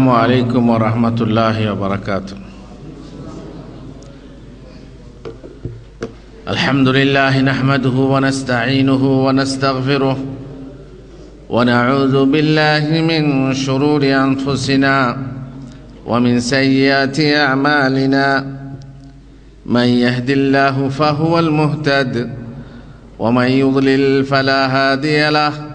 السلام عليكم ورحمة الله وبركاته. الحمد لله نحمده ونستعينه ونستغفره ونعوذ بالله من شرور أنفسنا ومن سيئات أعمالنا. من يهد الله فهو المهتد ومن يضلل فلا هادي له.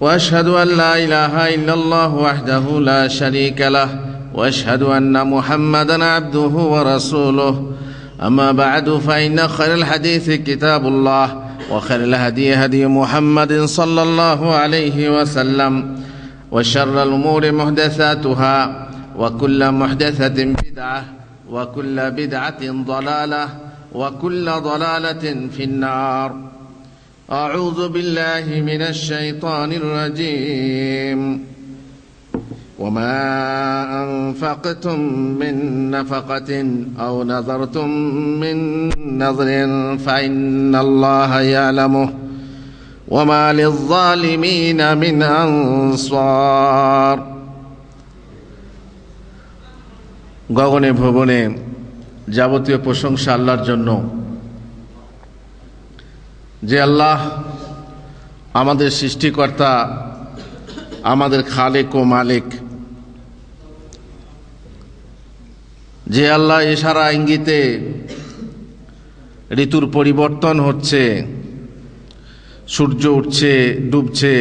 وأشهد أن لا إله إلا الله وحده لا شريك له وأشهد أن محمدا عبده ورسوله. أما بعد فإن خير الحديث كتاب الله وخير الهدي هدي محمد صلى الله عليه وسلم وشر الأمور محدثاتها وكل محدثة بدعة وكل بدعة ضلالة وكل ضلالة في النار. أعوذ بالله من الشيطان الرجيم وما أنفقتم من نفقة أو نذرتم من نذر فإن الله يعلمه وما للظالمين من أنصار গগনে ভবনে যাবতীয় প্রশংসা আল্লাহর জন্য যে আল্লাহ আমাদের সৃষ্টিকর্তা, আমাদের খালেক ও মালিক। যে আল্লাহ এশারা ইঙ্গিতে ঋতুর পরিবর্তন হচ্ছে, সূর্য উঠছে, ডুবছে,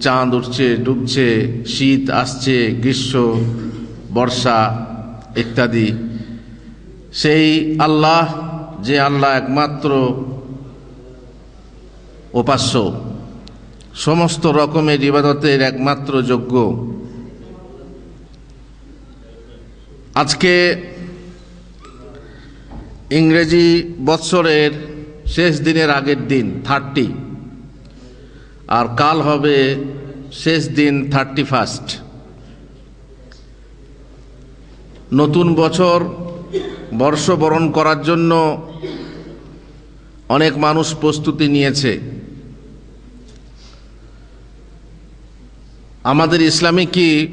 চাঁদ উঠছে, ডুবছে, শীত আসছে, গ্রীষ্ম, বর্ষা ইত্যাদি। সেই আল্লাহ যে আল্লাহ একমাত্র উপাস্য। সমস্ত রকমের ইবাদতের একমাত্র যোগ্য। আজকে ইংরেজি বৎসরের শেষ দিনের আগের দিন থার্টি আর কাল হবে শেষ দিন থার্টি ফার্স্ট নতুন বছর বর্ষবরণ করার জন্য অনেক মানুষ প্রস্তুতি নিয়েছে। আমাদের ইসলামে কি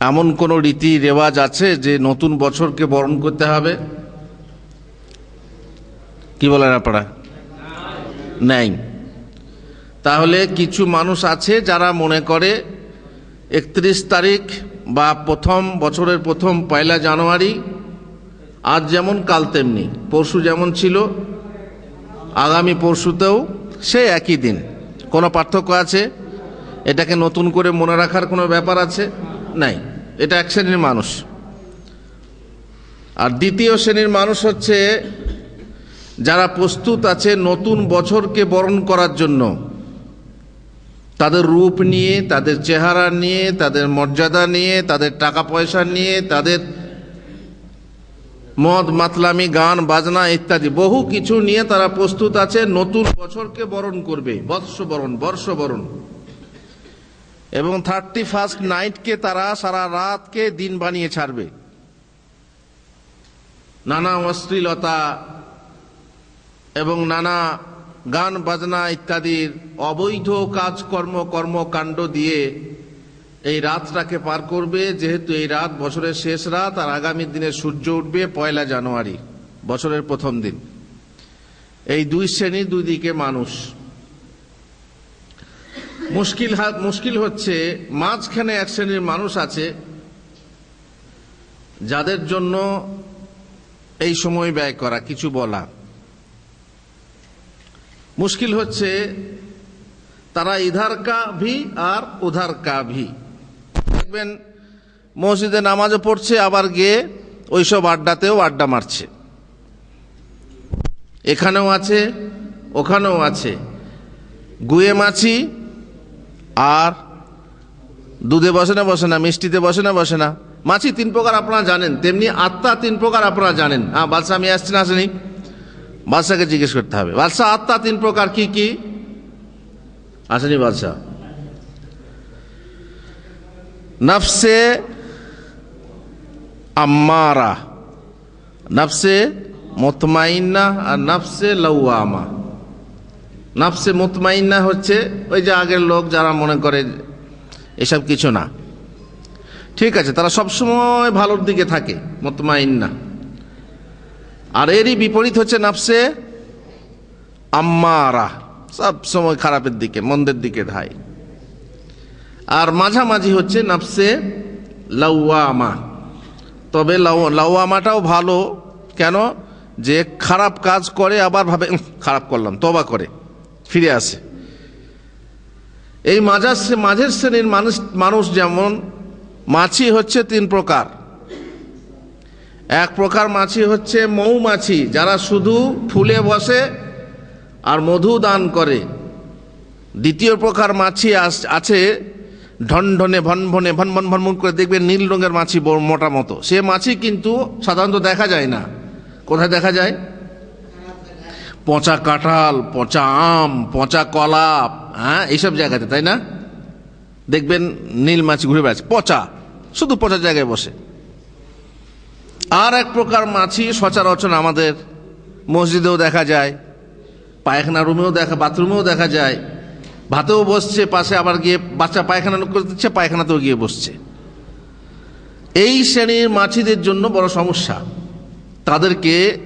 এমন কোনো রীতি রেওয়াজ আছে যে নতুন বছরকে বরণ করতে হবে? কি বলেন আপনারা? নাই। তাহলে কিছু মানুষ আছে যারা মনে করে একত্রিশ তারিখ বা প্রথম বছরের প্রথম পয়লা জানুয়ারি, আজ যেমন কাল তেমনি, পরশু যেমন ছিল, আগামী পরশুতেও সে একই দিন। কোনো পার্থক্য আছে? এটাকে নতুন করে মনে রাখার কোনো ব্যাপার আছে? নাই। এটা এক শ্রেণির মানুষ। আর দ্বিতীয় শ্রেণির মানুষ হচ্ছে যারা প্রস্তুত আছে নতুন বছরকে বরণ করার জন্য। তাদের রূপ নিয়ে, তাদের চেহারা নিয়ে, তাদের মর্যাদা নিয়ে, তাদের টাকা পয়সা নিয়ে, তাদের মদ, মাতলামি, গান, বাজনা ইত্যাদি বহু কিছু নিয়ে তারা প্রস্তুত আছে, নতুন বছরকে বরণ করবে। বৎস বরণ, বর্ষ বরণ। এবং থার্টি ফার্স্ট নাইটকে তারা সারা রাতকে দিন বানিয়ে ছাড়বে। নানা অশ্লীলতা এবং নানা গান, বাজনা ইত্যাদির অবৈধ কাজকর্ম, কর্মকাণ্ড দিয়ে এই রাতটাকে পার করবে। যেহেতু এই রাত বছরের শেষ রাত, আর আগামী দিনে সূর্য উঠবে পয়লা জানুয়ারি, বছরের প্রথম দিন। এই দুই শ্রেণির দুই দিকে মানুষ। মুশকিল মুশকিল হচ্ছে, মাঝখানে এক শ্রেণির মানুষ আছে, যাদের জন্য এই সময় ব্যয় করা, কিছু বলা। মুশকিল হচ্ছে, তারা ইধার কা ভি আর উধার কা ভি দেখবেন, মসজিদে নামাজও পড়ছে, আবার গিয়ে ওইসব আড্ডাতেও আড্ডা মারছে। এখানেও আছে, ওখানেও আছে। গুয়ে মাছি আর দুধে বসে না বসে না, মিষ্টিতে বসে না বসে না। মাছি তিন প্রকার আপনারা জানেন, তেমনি আত্মা তিন প্রকার আপনারা জানেন। হ্যাঁ বাদশাহ আমি আসছি না, আসেনি। বাদশাকে জিজ্ঞেস করতে হবে বাদশাহ আত্মা তিন প্রকার কি কি? আসেনি বাদশাহ নফসে আম্মারা, নফসে মতমাইন্না আর নফসে লৌয়ামা নাফসে মুতমাইন্না হচ্ছে ওই যে আগের লোক যারা মনে করে এসব কিছু না। ঠিক আছে, তারা সবসময় ভালোর দিকে থাকে মতমাইন না আর এরই বিপরীত হচ্ছে নাফসে আম্মারা সব সময় খারাপের দিকে, মন্দের দিকে ধায়। আর মাঝামাঝি হচ্ছে নাফসে লাউয়ামা তবে লাউ লাউয়ামাটাও ভালো, কেন? যে খারাপ কাজ করে, আবার ভাবে খারাপ করলাম তবা করে। ফিরে আসে। এই মাঝার মাঝের শ্রেণির মানুষ মানুষ যেমন মাছি হচ্ছে তিন প্রকার। এক প্রকার মাছি হচ্ছে মৌমাছি, যারা শুধু ফুলে বসে আর মধু দান করে। দ্বিতীয় প্রকার মাছি আছে ঢনঢনে, ভনভনে ভন ভন ভন ভন করে দেখবেন নীল রঙের মাছি মোটা মতো। সে মাছি কিন্তু সাধারণত দেখা যায় না। কোথায় দেখা যায়? পচা কাঁঠাল, পচা আম, পচা কলা হ্যাঁ এইসব জায়গাতে, তাই না? দেখবেন নীল মাছি ঘুরে বেড়াচ্ছে। পচা, শুধু পচা জায়গায় বসে। আর এক প্রকার মাছি সচরাচর আমাদের মসজিদেও দেখা যায়, পায়খানা রুমেও দেখা, বাথরুমেও দেখা যায়। ভাতেও বসছে, পাশে আবার গিয়ে বাচ্চা পায়খানা করে দিচ্ছে, পায়খানাতেও গিয়ে বসছে। এই শ্রেণির মাছিদের জন্য বড় সমস্যা। তাদেরকে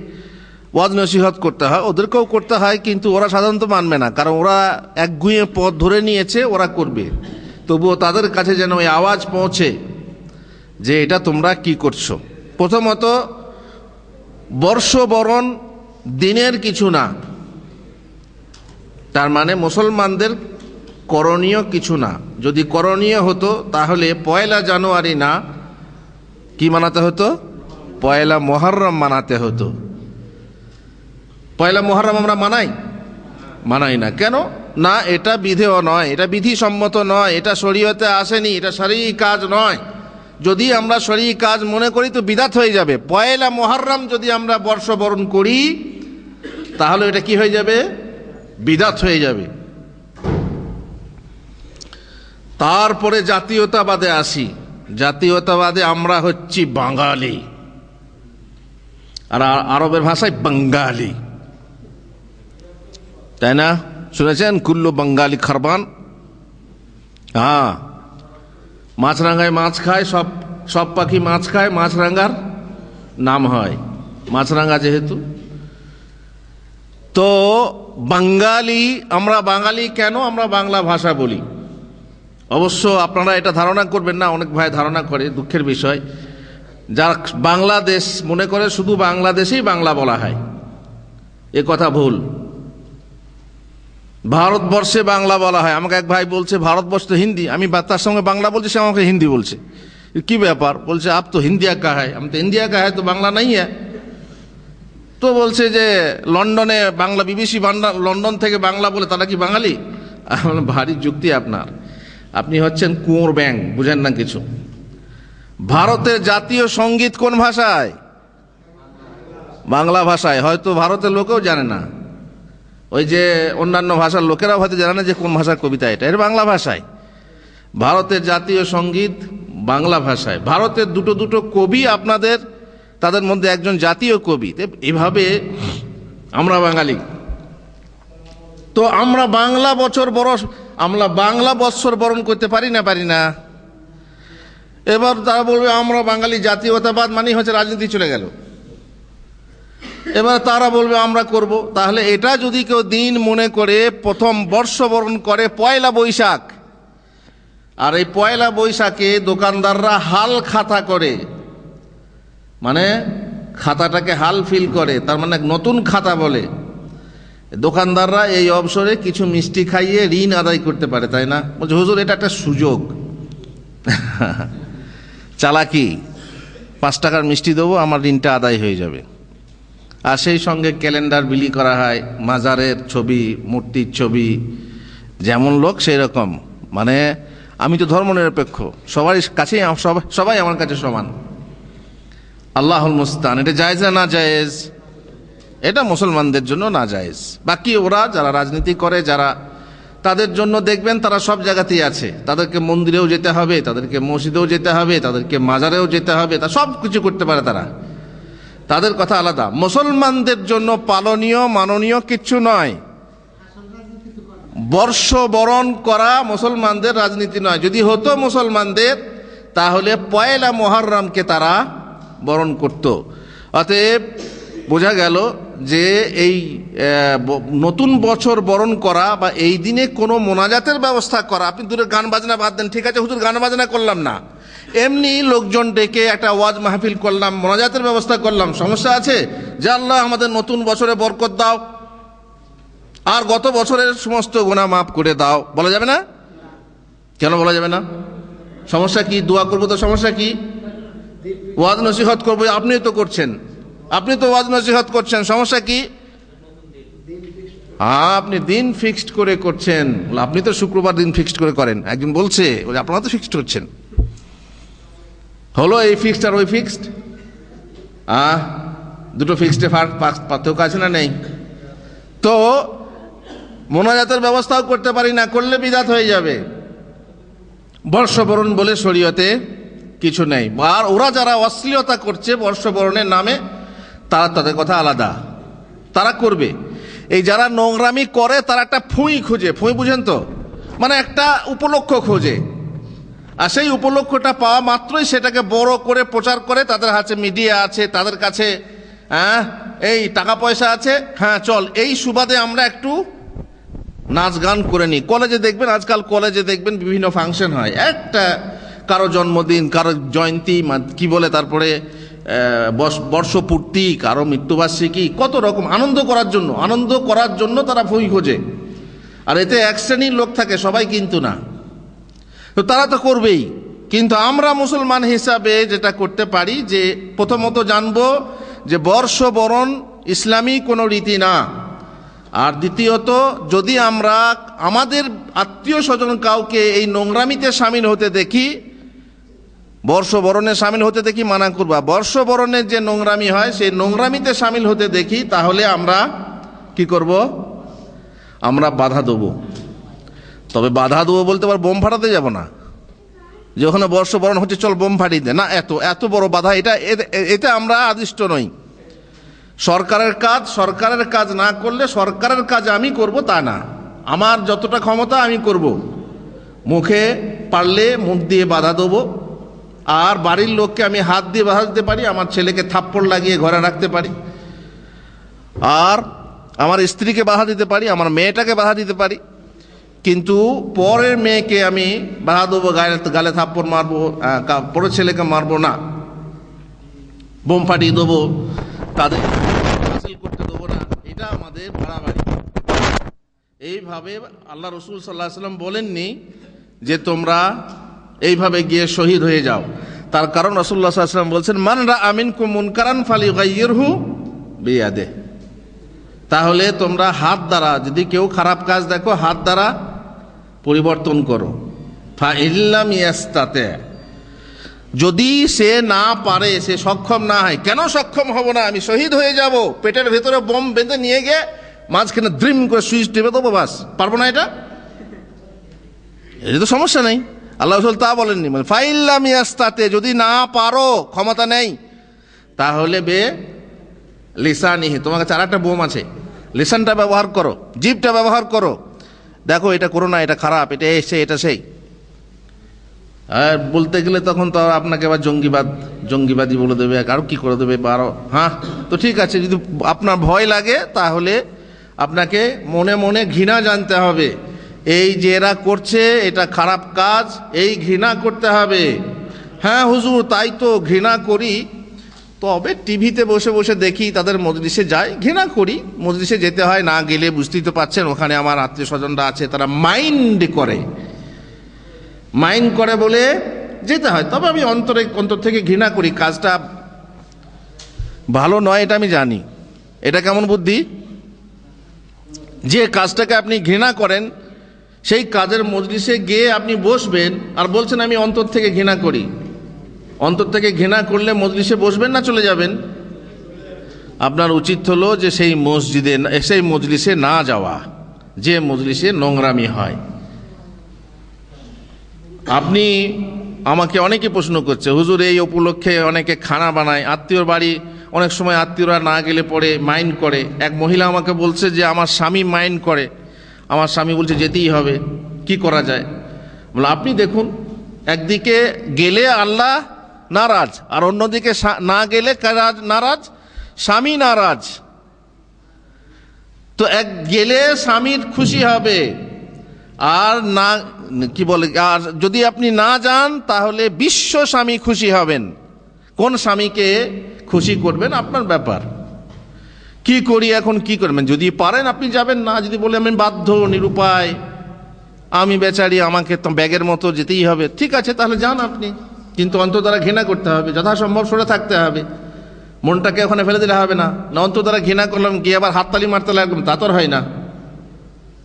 ওয়াজ নসিহত করতে হয়, ওদেরকেও করতে হয়, কিন্তু ওরা সাধারণত মানবে না, কারণ ওরা একগুঁয়ে পথ ধরে নিয়েছে, ওরা করবে। তবুও তাদের কাছে যেন ওই আওয়াজ পৌঁছে যে এটা তোমরা কি করছ। প্রথমত, বর্ষবরণ দিনের কিছু না, তার মানে মুসলমানদের করণীয় কিছু না। যদি করণীয় হতো, তাহলে পয়লা জানুয়ারি না, কি মানাতে হতো? পয়লা মহরম মানাতে হতো। পয়লা মহরম আমরা মানাই? মানাই না। কেন? না, এটা বিধেয় নয়। এটা বিধিসম্মত নয়। এটা শরীয়তে আসেনি। এটা শরী কাজ নয়। যদি আমরা শরী কাজ মনে করি তো বিদাত হয়ে যাবে। পয়লা মহরম যদি আমরা বর্ষবরণ করি, তাহলে এটা কি হয়ে যাবে? বিদাত হয়ে যাবে। তারপরে জাতীয়তাবাদে আসি। জাতীয়তাবাদে আমরা হচ্ছি বাঙালি। আর আরবের ভাষায় বাঙ্গালি তাই না? শুনেছেন? কুল্লু বাঙ্গালি খারবান? হ্যাঁ। মাছরাঙ্গায় মাছ খায়, সব সব পাখি মাছ খায়। মাছরাঙ্গার নাম হয়। মাছরাঙ্গা যেহেতু। তো বাঙ্গালি আমরা বাঙালি কেন আমরা বাংলা ভাষা বলি? অবশ্য আপনারা এটা ধারণা করবেন না, অনেক ভাই ধারণা করে, দুঃখের বিষয়। যারা বাংলাদেশ মনে করে শুধু বাংলাদেশেই বাংলা বলা হয়। এ কথা ভুল। ভারতবর্ষে বাংলা বলা হয়। আমাকে এক ভাই বলছে, ভারতবর্ষ তো হিন্দি। আমি তার সঙ্গে বাংলা বলছি, সে আমাকে হিন্দি বলছে। কি ব্যাপার? বলছে, আপ তো হিন্দিয়া কা হয় আমি তো ইন্ডিয়া কা হয় তো বাংলা নাই হ্যাঁ তো বলছে যে, লন্ডনে বাংলা, বিবিসি বাংলা, লন্ডন থেকে বাংলা বলে তারা কি বাঙালি? ভারী যুক্তি আপনার। আপনি হচ্ছেন কুঁয়োর ব্যাং, বুঝেন না কিছু। ভারতের জাতীয় সংগীত কোন ভাষায়? বাংলা ভাষায়। হয়তো ভারতের লোকেও জানে না। ওই যে অন্যান্য ভাষার লোকেরাও হয়তো জানে না যে কোন ভাষার কবিতা এটা। এর বাংলা ভাষায়। ভারতের জাতীয় সংগীত বাংলা ভাষায়। ভারতের দুটো দুটো কবি আপনাদের, তাদের মধ্যে একজন জাতীয় কবি। এভাবে আমরা বাঙালি। তো আমরা বাংলা বছর বরস আমরা বাংলা বৎসর বরণ করতে পারি না পারি না? এবার তারা বলবে, আমরা বাঙালি জাতীয়তাবাদ মানেই হচ্ছে রাজনীতি চলে গেল। এবার তারা বলবে, আমরা করব। তাহলে এটা যদি কেউ দিন মনে করে, প্রথম বর্ষবরণ করে পয়লা বৈশাখ। আর এই পয়লা বৈশাখে দোকানদাররা হাল খাতা করে। মানে খাতাটাকে হাল ফিল করে, তার মানে নতুন খাতা বলে। দোকানদাররা এই অবসরে কিছু মিষ্টি খাইয়ে ঋণ আদায় করতে পারে, তাই না? বলছে, হুজুর, এটা একটা সুযোগ। চালাকি, পাঁচ টাকার মিষ্টি দেবো, আমার ঋণটা আদায় হয়ে যাবে। আর সেই সঙ্গে ক্যালেন্ডার বিলি করা হয়, মাজারের ছবি, মূর্তির ছবি, যেমন লোক সেই রকম মানে আমি তো ধর্মনিরপেক্ষ, সবার কাছেই সবাই আমার কাছে সমান। আল্লাহুল মুস্তান, এটা জায়েজ না না জায়েজ? এটা মুসলমানদের জন্য না জায়েজ। বাকি ওরা যারা রাজনীতি করে, যারা তাদের জন্য দেখবেন তারা সব জায়গাতেই আছে। তাদেরকে মন্দিরেও যেতে হবে, তাদেরকে মসজিদেও যেতে হবে, তাদেরকে মাজারেও যেতে হবে, তা সব কিছু করতে পারে তারা। তাদের কথা আলাদা। মুসলমানদের জন্য পালনীয়, মাননীয় কিছু নয়। বর্ষবরণ করা মুসলমানদের রাজনীতি নয়। যদি হতো মুসলমানদের, তাহলে পয়লা মহরমকে তারা বরণ করত। অতএব বোঝা গেল যে এই নতুন বছর বরণ করা বা এই দিনে কোনো মোনাজাতের ব্যবস্থা করা, আপনি দূরে গান বাজনা বাদ দেন, ঠিক আছে, হুজুর, গান বাজনা করলাম না। এমনি লোকজন ডেকে একটা ওয়াজ মাহফিল করলাম, মোনাজাতের ব্যবস্থা করলাম, সমস্যা আছে? যে আল্লাহ আমাদের নতুন বছরে বরকত দাও, আর গত বছরের সমস্ত গুণা মাফ করে দাও, বলা যাবে না? কেন বলা যাবে না? সমস্যা কি? দোয়া করব তো সমস্যা কি? ওয়াজ নসিহত করব, আপনিও তো করছেন। আপনি তো ওয়াজ নসিহত করছেন সমস্যা কি? হ্যাঁ, আপনি দিন ফিক্সড করে করছেন। আপনি তো শুক্রবার দিন ফিক্সড করে করেন। একজন বলছে বলে, আপনারা তো ফিক্সড করছেন। হলো এই ফিক্সড আর ওই ফিক্সড আহ দুটো ফিক্সডে পার্থক্য আছে না নেই? তো মোনাজাতের ব্যবস্থাও করতে পারি না করলে বিদাত হয়ে যাবে। বর্ষবরণ বলে শরীয়তে কিছু নেই। আর ওরা যারা অশ্লীলতা করছে বর্ষবরণের নামে তারা তাদের কথা আলাদা। তারা করবে। এই যারা নোংরামি করে, তারা একটা ফুঁই খুঁজে। ফুঁই বুঝেন তো? মানে একটা উপলক্ষ খোঁজে। আর সেই উপলক্ষটা পাওয়া মাত্রই সেটাকে বড় করে প্রচার করে, তাদের হাতে মিডিয়া আছে, তাদের কাছে হ্যাঁ এই টাকা পয়সা আছে হ্যাঁ চল, এই সুবাদে আমরা একটু নাচ গান করে নিই। কলেজে দেখবেন, আজকাল কলেজে দেখবেন বিভিন্ন ফাংশন হয়। একটা, কারও জন্মদিন, কারও জয়ন্তী কি বলে তারপরে বর্ষপূর্তি, কারও মৃত্যুবার্ষিকী, কত রকম আনন্দ করার জন্য, আনন্দ করার জন্য তারা ফুই খোঁজে। আর এতে এক শ্রেণির লোক থাকে, সবাই কিন্তু না। তো তারা তো করবেই। কিন্তু আমরা মুসলমান হিসাবে যেটা করতে পারি, যে প্রথমত জানব যে বর্ষবরণ ইসলামী কোনো রীতি না। আর দ্বিতীয়ত, যদি আমরা আমাদের আত্মীয় স্বজন কাউকে এই নোংরামিতে সামিল হতে দেখি বর্ষবরণে সামিল হতে দেখি মানা করবা। বর্ষবরণের যে নোংরামি হয়, সেই নোংরামিতে সামিল হতে দেখি, তাহলে আমরা কি করব? আমরা বাধা দেবো। তবে বাধা দেবো বলতে আবার বোম ফাটাতে যাব না। যে ওখানে বর্ষবরণ হচ্ছে, চল বোম ফাটিয়ে দে। না, এত এত বড় বাধা, এটা, এ- এ- এতে আমরা আদিষ্ট নই। সরকারের কাজ সরকারের কাজ না করলে সরকারের কাজ আমি করব তা না। আমার যতটা ক্ষমতা আমি করব। মুখে পারলে মুখ দিয়ে বাধা দেবো। আর বাড়ির লোককে আমি হাত দিয়ে বাধা দিতে পারি, আমার ছেলেকে থাপ্পড় লাগিয়ে ঘরে রাখতে পারি। আর আমার স্ত্রীকে বাধা দিতে পারি, আমার মেয়েটাকে বাধা দিতে পারি। কিন্তু পরের মেয়েকে আমি বাধা দেবো, গায়ে গালে থাপ্পড় মারবো পরের ছেলেকে মারবো না। বোম ফাটিয়ে দেবো তাদের। করতে দেবো না, এটা আমাদের বাড়াবাড়ি। এইভাবে আল্লাহ রসুল সাল্লাহ সাল্লাম বলেননি যে তোমরা এইভাবে গিয়ে শহীদ হয়ে যাও। তার কারণ রসুল্লাহ সাল্লাম বলছেন মানরা আমিন কু মুনকারান ফালি গাইয়েরহু বিয়াদে। তাহলে তোমরা হাত দ্বারা, যদি কেউ খারাপ কাজ দেখো, হাত দ্বারা পরিবর্তন করো। ফা ইল্লাম ইয়াস্তাতে। যদি সে না পারে, সে সক্ষম না হয়, কেন সক্ষম হব না? আমি শহীদ হয়ে যাব, পেটের ভেতরে বোম বেঁধে নিয়ে গিয়ে মাঝখানে দ্রিম করে সুইচ টিপে দেবো বাস। পারব না এটা? এটা তো সমস্যা নেই। আল্লাহ রসুল তা বলেননি। মানে ফাইল্লাম ইয়াস্তাতে, যদি না পারো, ক্ষমতা নেই, তাহলে বে লিসানিহি, তোমার কাছে আর একটা বোম আছে। লিসানটা ব্যবহার করো, জিপটা ব্যবহার করো। দেখো, এটা করো না এটা খারাপ, এটা এসে এটা সেই। আর বলতে গেলে তখন তো আপনাকে আবার জঙ্গিবাদ, জঙ্গিবাদী বলে দেবে আরও কি করে দেবে বা আরও হ্যাঁ? তো ঠিক আছে, যদি আপনার ভয় লাগে, তাহলে আপনাকে মনে মনে ঘৃণা জানতে হবে। এই যে এরা করছে, এটা খারাপ কাজ, এই ঘৃণা করতে হবে। হ্যাঁ হুজুর, তাই তো ঘৃণা করি। তবে টিভিতে বসে বসে দেখি তাদের মজলিসে যাই, ঘৃণা করি। মজলিসে যেতে হয়, না গেলে বুঝতেই তো পাচ্ছেন, ওখানে আমার আত্মীয় স্বজনরা আছে, তারা মাইন্ড করে। মাইন্ড করে বলে যেতে হয়। তবে আমি অন্তরে, অন্তর থেকে ঘৃণা করি, কাজটা ভালো নয়, এটা আমি জানি। এটা কেমন বুদ্ধি? যে কাজটাকে আপনি ঘৃণা করেন সেই কাজের মজলিসে গিয়ে আপনি বসবেন আর বলছেন, আমি অন্তর থেকে ঘৃণা করি। অন্তর থেকে ঘৃণা করলে মজলিসে বসবেন না চলে যাবেন? আপনার উচিত হলো যে সেই মসজিদে, সেই মজলিসে না যাওয়া, যে মজলিসে নোংরামি হয়। আপনি আমাকে অনেকে প্রশ্ন করছে, হুজুর, এই উপলক্ষে অনেকে খানা বানায়, আত্মীয়র বাড়ি, অনেক সময় আত্মীয়রা না গেলে পরে মাইন্ড করে। এক মহিলা আমাকে বলছে যে, আমার স্বামী মাইন্ড করে। আমার স্বামী বলছে, যেতেই হবে। কি করা যায়? বলে, আপনি দেখুন, একদিকে গেলে আল্লাহ নারাজ, আর অন্যদিকে না গেলে নারাজ, স্বামী নারাজ। তো এক গেলে স্বামীর খুশি হবে, আর না, কি বলে, আর যদি আপনি না যান, তাহলে বিশ্ব স্বামী খুশি হবেন। কোন স্বামীকে খুশি করবেন? আপনার ব্যাপার। কি করি এখন, কি করবেন যদি পারেন আপনি যাবেন না, যদি বলে আমি বাধ্য, নিরুপায়, আমি বেচারি, আমাকে তো ব্যাগের মতো যেতেই হবে। ঠিক আছে, তাহলে যান আপনি। কিন্তু দ্বারা ঘৃণা করতে হবে, যথাসম্ভব সরে থাকতে হবে। মনটাকে ওখানে ফেলে দিলে হবে না। না দ্বারা ঘৃণা করলাম, গিয়ে আবার হাততালি মারতে লাগলাম, তা তো হয় না।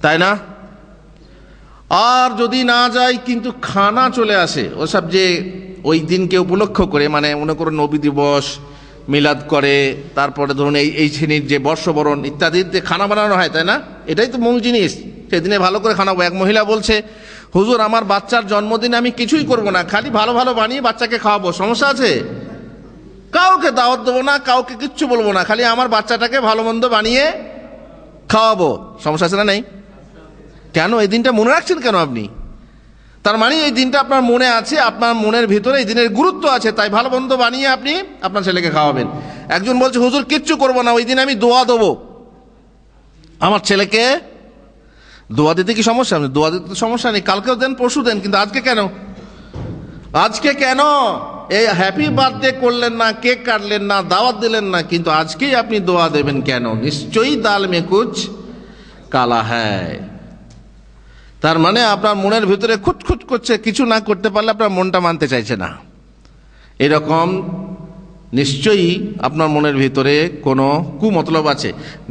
তাই না? আর যদি না যায়, কিন্তু খানা চলে আসে। ওসব যে ওই দিনকে উপলক্ষ করে মানে মনে করুন নবী দিবস মিলাদ করে, তারপরে ধরুন এই এই শ্রেণির যে বর্ষবরণ ইত্যাদিতে খানা বানানো হয়, তাই না? এটাই তো মূল জিনিস। সেদিনে ভালো করে খানা, এক মহিলা বলছে, হুজুর, আমার বাচ্চার জন্মদিনে আমি কিছুই করব না, খালি ভালো ভালো বানিয়ে বাচ্চাকে খাওয়াবো। সমস্যা আছে? কাউকে দাওয়াত দেবো না, কাউকে কিচ্ছু বলব না, খালি আমার বাচ্চাটাকে ভালো মন্দ বানিয়ে খাওয়াবো। সমস্যা আছে না নেই? কেন? এই দিনটা মনে রাখছেন কেন আপনি? তার মানে এই দিনটা আপনার মনে আছে, আপনার মনের ভিতরে এই দিনের গুরুত্ব আছে, তাই ভালো মন্দ বানিয়ে আপনি আপনার ছেলেকে খাওয়াবেন। একজন বলছে, হুজুর, কিচ্ছু করব না, ওই দিন আমি দোয়া দেবো। আমার ছেলেকে দোয়া দিতে কি সমস্যা? নেই দোয়া দিতে সমস্যা নেই, কালকেও দেন, পরশু দেন, কিন্তু আজকে কেন? আজকে কেন? এই হ্যাপি বার্থডে করলেন না, কেক কাটলেন না, দাওয়াত দিলেন না, কিন্তু আজকেই আপনি দোয়া দেবেন কেন? নিশ্চয়ই দাল মে কুচ কালা হ্যায়। তার মানে আপনার মনের ভিতরে খুঁতখুত করছে, কিছু না করতে পারলে আপনার মনটা মানতে চাইছে না। এরকম নিশ্চয়ই আপনার মনের ভিতরে কোনো কুমতলব আছে,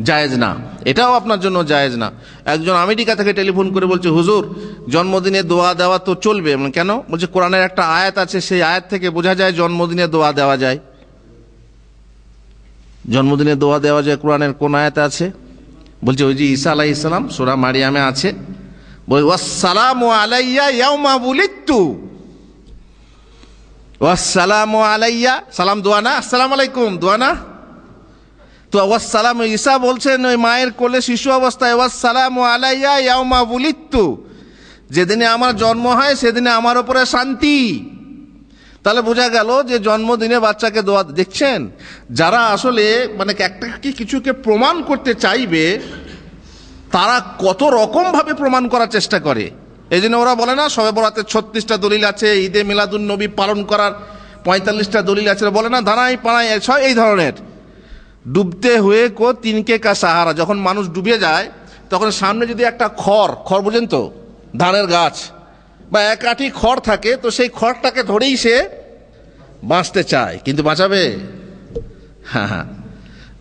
জায়েজ না। এটাও আপনার জন্য জায়েজ না। একজন আমেরিকা থেকে টেলিফোন করে বলছে, হুজুর, জন্মদিনে দোয়া দেওয়া তো চলবে। কেন? বলছে, কোরআনের একটা আয়াত আছে, সেই আয়াত থেকে বোঝা যায় জন্মদিনে দোয়া দেওয়া যায়। জন্মদিনে দোয়া দেওয়া যায়, কোরআনের কোন আয়াত আছে? বলছে, ওই যে ঈসা আলাহ ইসলাম সোরা মারিয়ামে আছে। আলাইয়া আলাইয়া, সালাম আলাইকুম বলছেন, ওই মায়ের কোলে শিশু অবস্থায় আলাইয়া যেদিনে আমার জন্ম হয়, সেদিনে আমার উপরে শান্তি। তাহলে বোঝা গেল যে জন্মদিনে বাচ্চাকে দোয়া দেখছেন। যারা আসলে মানে একটা কি কিছুকে প্রমাণ করতে চাইবে তারা কত রকম ভাবে প্রমাণ করার চেষ্টা করে। এই জন্য ওরা বলে না, সবে বরাতে ছত্রিশটা দলিল আছে, ঈদে মিলাদুন নবী পালন করার পঁয়তাল্লিশটা দলিল আছে। বলে না ধানাই পানাই সব এই ধরনের। ডুবতে হয়ে কো তিনকে কা সাহারা। যখন মানুষ ডুবে যায়, তখন সামনে যদি একটা খড় খড় বুঝেন তো, ধানের গাছ, বা এক আঠি খড় থাকে, তো সেই খড়টাকে ধরেই সে বাঁচতে চায়। কিন্তু বাঁচাবে? হ্যাঁ হ্যাঁ।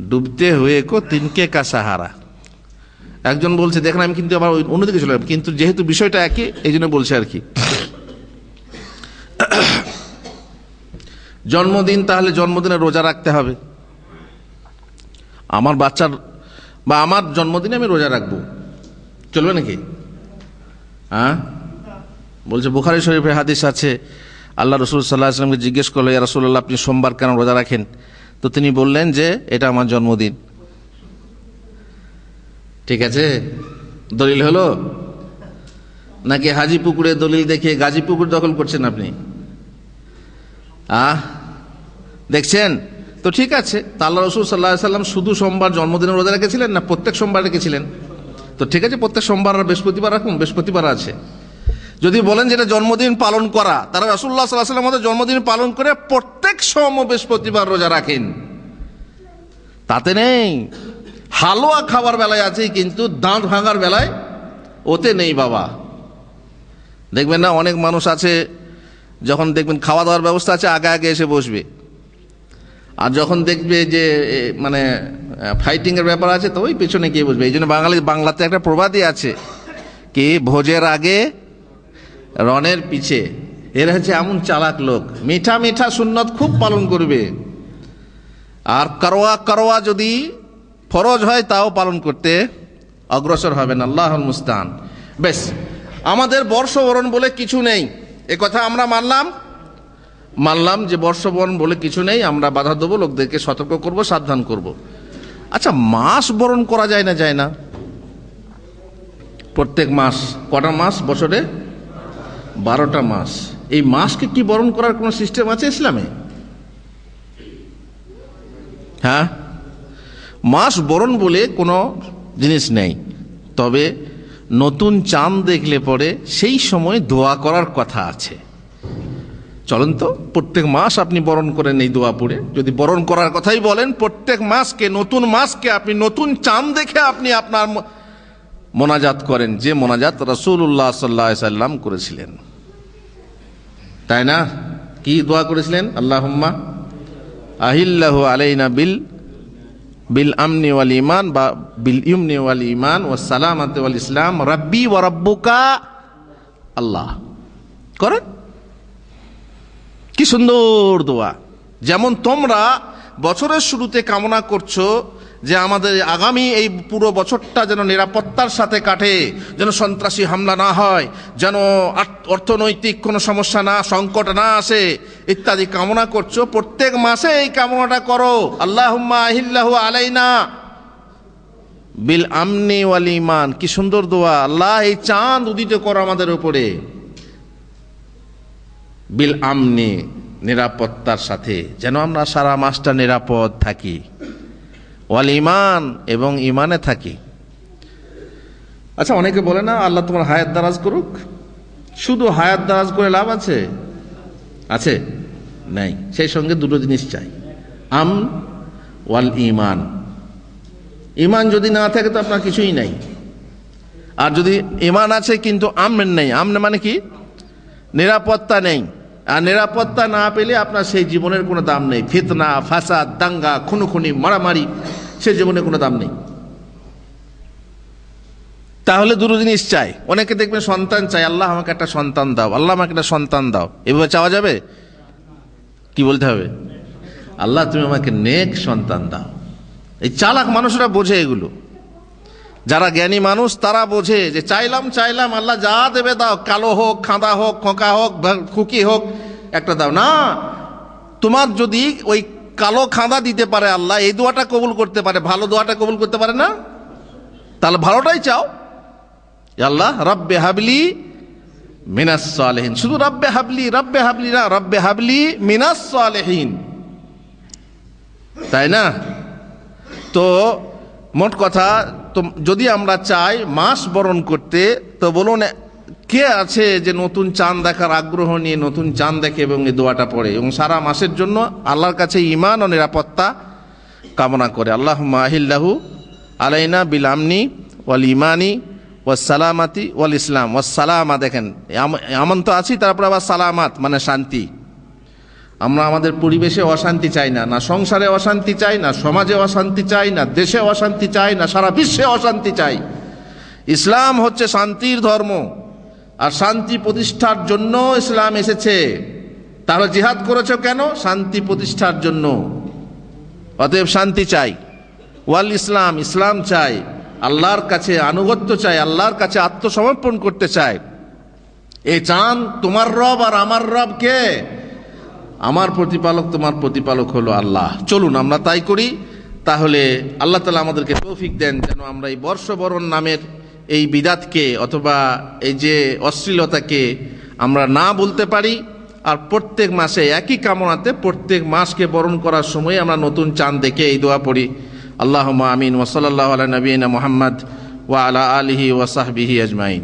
ডুবতে হয়ে কো তিনকে কা সাহারা। একজন বলছে, দেখেন, আমি কিন্তু আবার অন্যদিকে চলে। কিন্তু যেহেতু বিষয়টা একই, এই জন্য বলছে আর কি। জন্মদিন, তাহলে জন্মদিনে রোজা রাখতে হবে। আমার বাচ্চার, বা আমার জন্মদিনে আমি রোজা রাখব। চলবে নাকি? হ্যাঁ? বলছে, বুখারি শরীফে হাদিস আছে। আল্লাহ রসুল সাল্লাহ আসলামকে জিজ্ঞেস করল, ইয়া রসুল্লাহ আপনি সোমবার কেন রোজা রাখেন? তো তিনি বললেন যে, এটা আমার জন্মদিন। ঠিক আছে? দলিল হলো? নাকি হাজি পুকুরে দলিল দেখে গাজী পুকুর দখল করছেন আপনি? আহ, দেখছেন? তো ঠিক আছে, তা আল্লাহ রসুল সাল্লাহ সাল্লাম শুধু সোমবার জন্মদিনের রোজা রেখেছিলেন না প্রত্যেক সোমবার রেখেছিলেন? তো ঠিক আছে, প্রত্যেক সোমবার আর বৃহস্পতিবার রাখুন, বৃহস্পতিবার আছে। যদি বলেন যেটা জন্মদিন পালন করা, তারা রসুল্লাহ সাল্লাহ সাল্লাম জন্মদিন পালন করে প্রত্যেক সোম বৃহস্পতিবার রোজা রাখেন। তাতে নেই। হালুয়া খাবার বেলায় আছে কিন্তু দাঁত ভাঙার বেলায় ওতে নেই বাবা। দেখবেন না, অনেক মানুষ আছে, যখন দেখবেন খাওয়া দাওয়ার ব্যবস্থা আছে, আগে আগে এসে বসবে। আর যখন দেখবে যে মানে ফাইটিংয়ের ব্যাপার আছে, তো ওই পেছনে গিয়ে বসবে। এই জন্য বাঙালি, বাংলাতে একটা প্রবাদই আছে, কি ভোজের আগে রনের পিছে। এরা হচ্ছে এমন চালাক লোক। মিঠা মিঠা সুন্নত খুব পালন করবে। আর করোয়া করোয়া যদি ফরজ হয়, তাও পালন করতে অগ্রসর হবেন আল্লাহ মুস্তান বেশ, আমাদের বর্ষবরণ বলে কিছু নেই। এ কথা আমরা মানলাম। মানলাম যে বর্ষবরণ বলে কিছু নেই, আমরা বাধা দেবো, লোকদেরকে সতর্ক করব, সাবধান করব। আচ্ছা মাস বরণ করা যায় না যায় না? প্রত্যেক মাস, কটা মাস বছরে? বারোটা মাস। এই মাসকে কি বরণ করার কোনো সিস্টেম আছে ইসলামে? হ্যাঁ? মাস বরণ বলে কোনো জিনিস নেই। তবে নতুন চাঁদ দেখলে পরে সেই সময় দোয়া করার কথা আছে। চলেন তো, প্রত্যেক মাস আপনি বরণ করেন এই দোয়া পড়ে। যদি বরণ করার কথাই বলেন, প্রত্যেক মাসকে, নতুন মাসকে আপনি নতুন চাঁদ দেখে আপনি আপনার মোনাজাত করেন, যে মোনাজাত রসুল্লাহ সাল্লাহ সাল্লাম করেছিলেন। তাই না? কি দোয়া করেছিলেন? আল্লাহ আহিল্লাহ আলাইনা বিল বিল আমনি ওয়াল ইমান বা বিল ইমনি ওয়াল ইমান ও সালামাত ওয়াল ইসলাম, রাব্বি ও রাব্বুকা আল্লাহ। করেন? কি সুন্দর দোয়া। যেমন তোমরা বছরের শুরুতে কামনা করছ যে আমাদের আগামী এই পুরো বছরটা যেন নিরাপত্তার সাথে কাটে, যেন সন্ত্রাসী হামলা না হয়, যেন অর্থনৈতিক কোনো সমস্যা না, সংকট না আসে, ইত্যাদি কামনা করছ। প্রত্যেক মাসে এই কামনাটা করো। আল্লাহ আহিল্লাহ আলাইনা। বিল আমনি ওয়াল ইমান কি সুন্দর দোয়া। আল্লাহ এই চাঁদ উদিত করো আমাদের উপরে। বিল আমনি, নিরাপত্তার সাথে। যেন আমরা সারা মাসটা নিরাপদ থাকি। ওয়াল ইমান এবং ইমানে থাকি। আচ্ছা অনেকে বলে না, আল্লাহ তোমার হায়াত দারাজ করুক। শুধু হায়াত দারাজ করে লাভ আছে? আছে? নাই। সেই সঙ্গে দুটো জিনিস চাই। আম ওয়াল ইমান ইমান যদি না থাকে, তো আপনার কিছুই নাই। আর যদি ইমান আছে, কিন্তু আমন নেই। আমন মানে কি? নিরাপত্তা নেই। আর নিরাপত্তা না পেলে আপনার সেই জীবনের কোনো দাম নেই। ফিতনা, ফাসাদ, দাঙ্গা, খুনোখুনি, মারামারি সে জীবনে কোনো দাম নেই। তাহলে দুটো জিনিস চাই। অনেকে দেখবেন সন্তান চাই আল্লাহ আমাকে একটা সন্তান দাও, আল্লাহ আমাকে একটা সন্তান দাও। এভাবে চাওয়া যাবে? কি বলতে হবে? আল্লাহ, তুমি আমাকে নেক সন্তান দাও। এই চালাক মানুষরা বোঝে এগুলো। যারা জ্ঞানী মানুষ, তারা বোঝে যে চাইলাম চাইলাম, আল্লাহ যা দেবে দাও। কালো হোক, খাঁদা হোক, খোঁকা হোক খুকি হোক, একটা দাও। না, তোমার যদি ওই কালো খাঁদা দিতে পারে আল্লাহ, এই দোয়াটা কবুল করতে পারে, ভালো দোয়াটা কবুল করতে পারে না? তাহলে ভালোটাই চাও। আল্লাহ, রব্বে হাবলি মিনাস সালেহীন। শুধু রব্বে হাবলি রব্বে হাবলি না, রব্বে হাবলি মিনাস সালেহীন। তাই না? তো মোট কথা, তো যদি আমরা চাই মাস বরণ করতে, তো বলুন কে আছে যে নতুন চাঁদ দেখার আগ্রহ নিয়ে নতুন চাঁদ দেখে এবং এই দোয়াটা পড়ে? এবং সারা মাসের জন্য আল্লাহর কাছে ইমান ও নিরাপত্তা কামনা করে। আল্লাহ মাহিল্লাহু আলাইনা বিল আমনি ওয়াল ইমানি ওয়াস সালামাতি ওয়াল ইসলাম ওয়াস সালামা দেখেন এমন তো আছি, তারপরে আবার সালামাত মানে শান্তি। আমরা আমাদের পরিবেশে অশান্তি চাই না না সংসারে অশান্তি চাই, না সমাজে অশান্তি চাই, না দেশে অশান্তি চাই, না সারা বিশ্বে অশান্তি চাই। ইসলাম হচ্ছে শান্তির ধর্ম। আর শান্তি প্রতিষ্ঠার জন্য ইসলাম এসেছে। তাহলে জিহাদ করেছ কেন? শান্তি প্রতিষ্ঠার জন্য। অতএব শান্তি চাই। ওয়াল ইসলাম ইসলাম চাই। আল্লাহর কাছে আনুগত্য চাই, আল্লাহর কাছে আত্মসমর্পণ করতে চাই। এ চাঁদ তোমার রব আর আমার রব কে? আমার প্রতিপালক, তোমার প্রতিপালক হলো আল্লাহ। চলুন, আমরা তাই করি। তাহলে আল্লাহ তালা আমাদেরকে তৌফিক দেন যেন আমরা এই বর্ষবরণ নামের এই বিদাতকে অথবা এই যে অশ্লীলতাকে আমরা না বলতে পারি, আর প্রত্যেক মাসে একই কামনাতে প্রত্যেক মাসকে বরণ করার সময় আমরা নতুন চাঁদ দেখে এই দোয়া পড়ি। আল্লাহ আমিন। ওসলাল্লাহ আলা নবীন মোহাম্মদ ওয়া আলা আলহি ওয়াসাহবিহি আজমাইন।